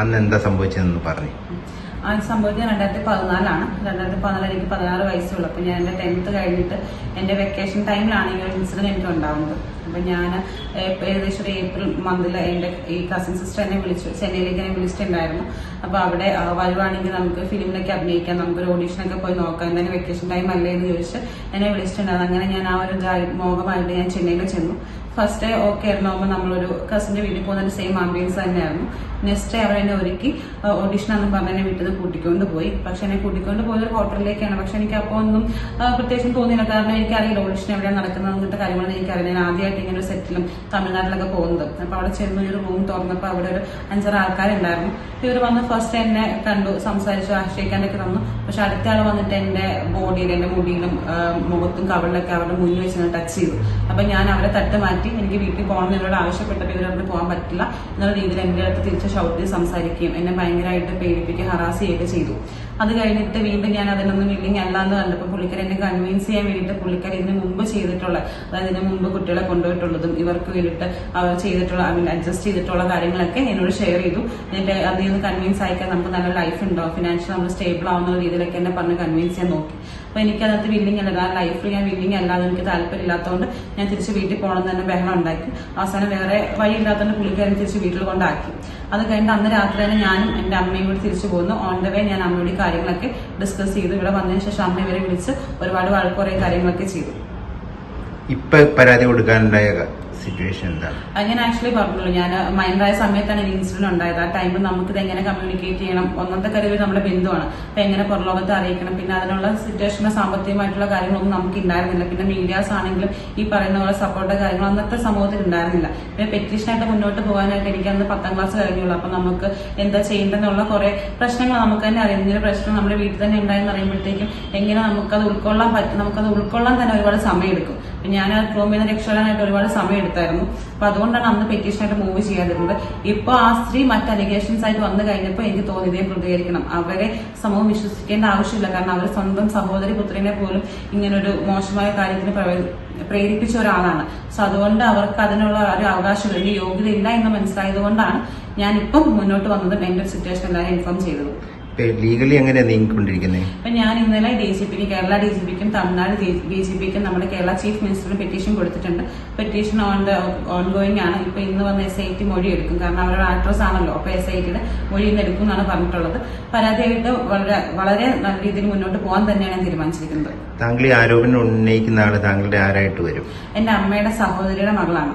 അന്ന് എന്താ സംഭവിച്ചതെന്ന് പറഞ്ഞു. ആ സംഭവിച്ചത് രണ്ടായിരത്തി പതിനാലാണ് രണ്ടായിരത്തി പതിനാല് എനിക്ക് പതിനാറ് വയസ്സുള്ളൂ. അപ്പൊ ഞാൻ എന്റെ ടെൻത്ത് കഴിഞ്ഞിട്ട് എന്റെ വെക്കേഷൻ ടൈമിലാണ് ഈ ഒരു ഇൻസിഡന്റ് എനിക്ക് ഉണ്ടാകുന്നത് അപ്പം ഞാൻ ഏകദേശം ഒരു ഏപ്രിൽ മന്തിൽ എന്റെ ഈ കസിൻ സിസ്റ്റർ എന്നെ വിളിച്ചു. ചെന്നൈയിലേക്ക് എന്നെ വിളിച്ചിട്ടുണ്ടായിരുന്നു. അപ്പോൾ അവിടെ വരുവാണെങ്കിൽ നമുക്ക് ഫിലിമിലൊക്കെ അഭിനയിക്കാം. നമുക്കൊരു ഓഡീഷനൊക്കെ പോയി നോക്കാം. എന്തായാലും വെക്കേഷൻ ടൈം അല്ലേ എന്ന് ചോദിച്ച് എന്നെ വിളിച്ചിട്ടുണ്ടായിരുന്നു. അങ്ങനെ ഞാൻ ആ ഒരു മോഹമായിട്ട് ഞാൻ ചെന്നൈയിൽ ചെന്നു. ഫസ്റ്റ് ഡേ ഓക്കെ ആയിരുന്നു നമ്മളൊരു കസിന്റെ വീട്ടിൽ പോകുന്നതിന്റെ സെയിം ആംബിയൻസ് തന്നെയായിരുന്നു. നെക്സ്റ്റ് ഡേ അവർ എന്നെ ഒരുക്കി ഓഡീഷൻ എന്ന് പറഞ്ഞ് എന്നെ വീട്ടിൽ നിന്ന് കൂട്ടിക്കൊണ്ട് പോയി. പക്ഷെ എന്നെ കൂട്ടിക്കൊണ്ട് പോയത് ഹോട്ടലിലേക്കാണ്. പക്ഷെ എനിക്ക് അപ്പോൾ ഒന്നും പ്രത്യേകിച്ചും തോന്നിയില്ല. കാരണം എനിക്കറിയില്ല ഓഡിഷൻ എവിടെയാണ് നടക്കുന്നത് അങ്ങനത്തെ കാര്യങ്ങളൊന്നും എനിക്കറിയില്ല. ഞാൻ ആദ്യമായിട്ട് ഇങ്ങനെ ഒരു സെറ്റിലും തമിഴ്നാട്ടിലൊക്കെ പോകുന്നത്. അപ്പോൾ അവിടെ ചെന്ന് ഒരു റൂം തുറന്നപ്പോൾ അവിടെ ഒരു അഞ്ചാറ് ആൾക്കാരുണ്ടായിരുന്നു. ഇവർ വന്ന് ഫസ്റ്റ് എന്നെ കണ്ടു സംസാരിച്ചു ആശ്രയിക്കാനൊക്കെ തന്നു. പക്ഷെ അടുത്ത ആൾ വന്നിട്ട് എന്റെ ബോഡിയിൽ എന്റെ മുടിയിലും മുഖത്തും കവളിലൊക്കെ അവരുടെ മുന്നിൽ വെച്ച് ടച്ച് ചെയ്തു. അപ്പം ഞാൻ അവരെ തട്ട് എനിക്ക് വീട്ടിൽ പോകണം എന്നോട് ആവശ്യപ്പെട്ടപ്പോൾ ഇവരോട് പോകാൻ പറ്റില്ല എന്നുള്ള രീതിയിൽ എന്റെ അടുത്ത് തിരിച്ച് ഷൗട്ടിൽ സംസാരിക്കുകയും എന്നെ ഭയങ്കരമായിട്ട് പേടിപ്പിക്കുകയും ഹറാസ് ചെയ്യുകയൊക്കെ ചെയ്തു. അത് കഴിഞ്ഞിട്ട് വീണ്ടും ഞാൻ അതിനൊന്നും വില്ലിങ് അല്ല എന്ന് കണ്ടപ്പോൾ പുള്ളിക്കാരെ എന്നെ കൺവിൻസ് ചെയ്യാൻ വേണ്ടിയിട്ട് പുള്ളിക്കാർ ഇതിന് മുമ്പ് ചെയ്തിട്ടുള്ള അതായത് ഇതിന് മുമ്പ് കുട്ടികളെ കൊണ്ടുപോയിട്ടുള്ളതും ഇവർക്ക് വേണ്ടിയിട്ട് അവർ ചെയ്തിട്ടുള്ള ഐ മീൻ അഡ്ജസ്റ്റ് ചെയ്തിട്ടുള്ള കാര്യങ്ങളൊക്കെ എന്നോട് ഷെയർ ചെയ്തു. എന്നിട്ട് അതിൽ നിന്ന് കൺവിൻസ് ആയിക്കാൻ നമുക്ക് നല്ല ലൈഫ് ഉണ്ടോ? ഫിനാൻഷ്യൽ നമ്മൾ സ്റ്റേബിൾ ആവുന്ന രീതിയിലൊക്കെ എന്നെ പറഞ്ഞ് കൺവിൻസ് ചെയ്യാൻ നോക്കി. അപ്പൊ എനിക്കതിനകത്ത് വില്ലിങ് അല്ല ആ ലൈഫിൽ ഞാൻ വില്ലിങ് അല്ലാതെ എനിക്ക് താല്പര്യമില്ലാത്തതുകൊണ്ട് ഞാൻ തിരിച്ച് വീട്ടിൽ പോകണം തന്നെ ബഹളം ഉണ്ടാക്കി. അവസാനം വേറെ വഴി ഇല്ലാത്തതുകൊണ്ട് പുള്ളിക്കാരൻ തിരിച്ച് വീട്ടിൽ കൊണ്ടാക്കി. അത് കഴിഞ്ഞിട്ട് അന്ന് രാത്രി തന്നെ ഞാനും എന്റെ അമ്മയും കൂടി തിരിച്ചു പോകുന്നു ഓൺ ദ വേ ഞാൻ അമ്മയോട് കാര്യങ്ങളൊക്കെ ഡിസ്കസ് ചെയ്തു. ഇവിടെ വന്നതിന് ശേഷം അമ്മ ഇവരെ വിളിച്ച് ഒരുപാട് വഴക്കുറേ കാര്യങ്ങളൊക്കെ ചെയ്തു. ഇപ്പൊ പരാതി കൊടുക്കാനുണ്ടായ സിറ്റുവേഷൻ എന്താണ്? അങ്ങനെ ആക്ച്വലി പറഞ്ഞുള്ളൂ ഞാൻ മൈൻഡായ സമയത്താണ് ഈ ഇൻസിഡന്റ് ഉണ്ടായത്. ആ ടൈമിൽ നമുക്ക് ഇത് എങ്ങനെ കമ്മ്യൂണിക്കേറ്റ് ചെയ്യണം? ഒന്നാമത്തെ കാര്യം നമ്മുടെ ബന്ധുവാണ്. അപ്പൊ എങ്ങനെ പുറലോകത്ത് അറിയിക്കണം? പിന്നെ അതിനുള്ള സിറ്റുവേഷനും സാമ്പത്തികമായിട്ടുള്ള കാര്യങ്ങളൊന്നും നമുക്ക് ഉണ്ടായിരുന്നില്ല. പിന്നെ മീഡിയാസ് ആണെങ്കിലും ഈ പറയുന്ന പോലെ സപ്പോർട്ട് കാര്യങ്ങൾ അന്നത്തെ സമൂഹത്തിൽ ഉണ്ടായിരുന്നില്ല. പിന്നെ പെറ്റീഷനായിട്ട് മുന്നോട്ട് പോകാനായിട്ട് എനിക്ക് അന്ന് പത്താം ക്ലാസ് കഴിഞ്ഞുള്ളൂ. അപ്പൊ നമുക്ക് എന്താ ചെയ്യേണ്ടതെന്നുള്ള കുറെ പ്രശ്നങ്ങൾ നമുക്ക് തന്നെ അറിയാം. പ്രശ്നം നമ്മുടെ വീട്ടിൽ തന്നെ ഉണ്ടായെന്ന് അറിയുമ്പോഴത്തേക്കും എങ്ങനെ നമുക്കത് ഉൾക്കൊള്ളാൻ പറ്റും നമുക്കത് ഉൾക്കൊള്ളാൻ തന്നെ ഒരുപാട് സമയമെടുക്കും. ഞാൻ ആ റൂമിൽ നിന്ന് രക്ഷപ്പെടാനായിട്ട് ഒരുപാട് സമയം എടുത്തായിരുന്നു. അപ്പൊ അതുകൊണ്ടാണ് അന്ന് പെറ്റീഷനായിട്ട് മൂവ് ചെയ്യാതിരുന്നത്. ഇപ്പൊ ആ സ്ത്രീ മറ്റ് അലിഗേഷൻസ് ആയിട്ട് വന്നു കഴിഞ്ഞപ്പോൾ എനിക്ക് തോന്നി ഇതേ പ്രതികരിക്കണം അവരെ സമൂഹം വിശ്വസിക്കേണ്ട ആവശ്യമില്ല. കാരണം അവർ സ്വന്തം സഹോദരി പുത്രനെ പോലും ഇങ്ങനൊരു മോശമായ കാര്യത്തിന് പ്രേരിപ്പിച്ച ഒരാളാണ്. സോ അതുകൊണ്ട് അവർക്ക് അതിനുള്ള ഒരു അവകാശം അല്ലെങ്കിൽ യോഗ്യത ഇല്ല എന്ന് മനസ്സിലായത് കൊണ്ടാണ് ഞാൻ ഇപ്പം മുന്നോട്ട് വന്നതും. എന്റെ സിറ്റുവേഷൻ എല്ലാവരും ഇൻഫോം ചെയ്തതും. ലീഗലി എങ്ങനെയാ നീങ്ങിക്കൊണ്ടിരിക്കുന്നത് അപ്പൊ ഞാൻ ഇന്നലെ ഡി ജി പിക്ക് കേരള ഡി ജി പിക്കും തമിഴ്നാട് ഡി ജി പിക്കും നമ്മുടെ കേരള ചീഫ് മിനിസ്റ്ററിന് പെറ്റീഷൻ കൊടുത്തിട്ടുണ്ട്. Petition on the ongoing ആണ്. ഇപ്പൊ ഇന്ന് വന്ന് എസ് ഐ ടി മൊഴി എടുക്കും. കാരണം അവരുടെ ആക്ട്രസ് ആണല്ലോ. അപ്പൊ എസ് ഐ ടിയുടെ മൊഴി ഇന്ന് എടുക്കും എന്നാണ് പറഞ്ഞിട്ടുള്ളത് പരാതിയായിട്ട് വളരെ വളരെ നല്ല രീതിയിൽ മുന്നോട്ട് പോകാൻ തന്നെയാണ് ഞാൻ തീരുമാനിച്ചിരിക്കുന്നത്. താങ്കൾ ഈ ആരോപണം ഉന്നയിക്കുന്ന ആൾ താങ്കളുടെ ആരായിട്ട് വരും? എന്റെ അമ്മയുടെ സഹോദരിയുടെ മകളാണ്.